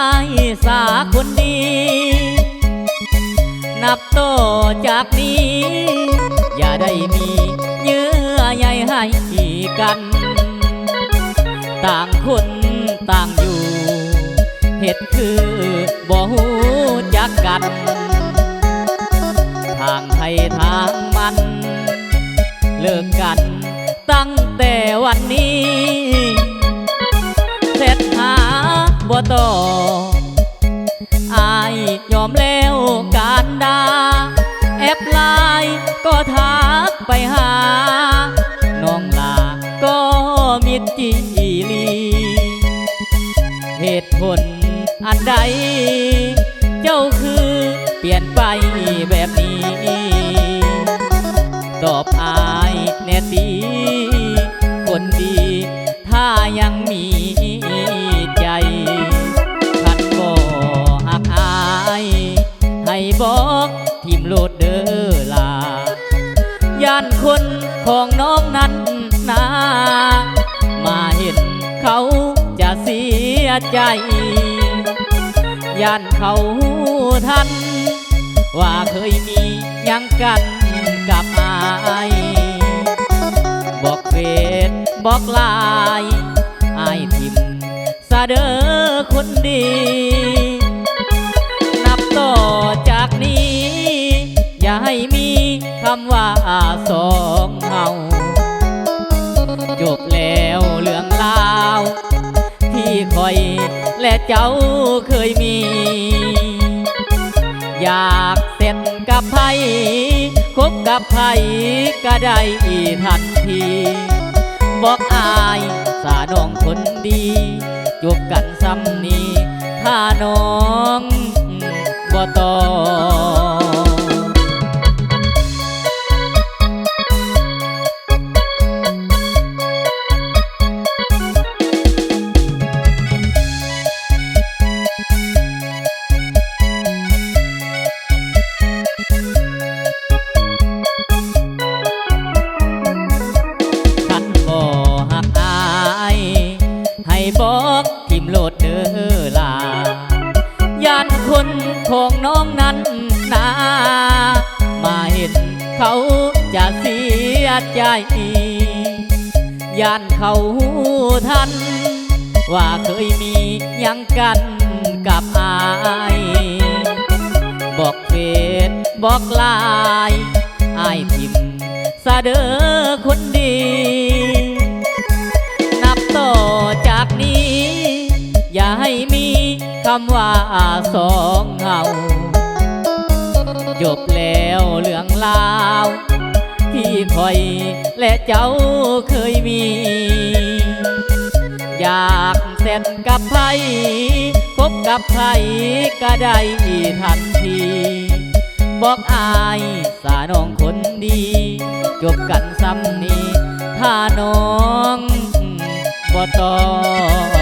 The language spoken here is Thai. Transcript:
ายสาคนดี นับต่อจากนี้ อย่าได้มีเยื่อใยให้กัน ต่างคนต่างอยู่ เหตุคือบ่หูจักกัน ทางไทยทางมัน เลิกกันตั้งแต่วันนี้ บ่ต่ออายยอมแล้วการดา แอปไลน์ก็ทักไปหา น้องลาก็มิดจีลี เหตุผลอันใด เจ้าคือเปลี่ยนไปแบบนี้ โลดเด้อลาย่านคนของน้องนั้นนามาเห็นเขาจะเสียใจย่านเขาทัน ว่าเคยมียังกันกับอายบอกเฟซบอกไลน์อายทิมซาเดอคนดี ว่าสองเฮาจบแล้วเรื่องราว ที่คอยและเจ้าเคยมี อยากเสร็จกับไผคบกับไผก็ได้ทันที บอกอายสาน้องคนดีจบกันซ้ำนี้ถ้าน้องบ่ต่อขั ของน้องนั้นนามาเห็นเขาจะเสียใจย่านเขาทัน ว่าเคยมียังกันกับอาย บอกเฟซบอกลน์อายทิมซาเดอคนดีำว่าสองเฮาจบแล้วเรื่องราว ที่คอยและเจ้าเคยมี อยากเสร็จกับไผคบกับไผก็ได้ทันที บอกอายสาน้องคนดี จบกันซ้ำนี้ ถ้าน้องบ่ต่อ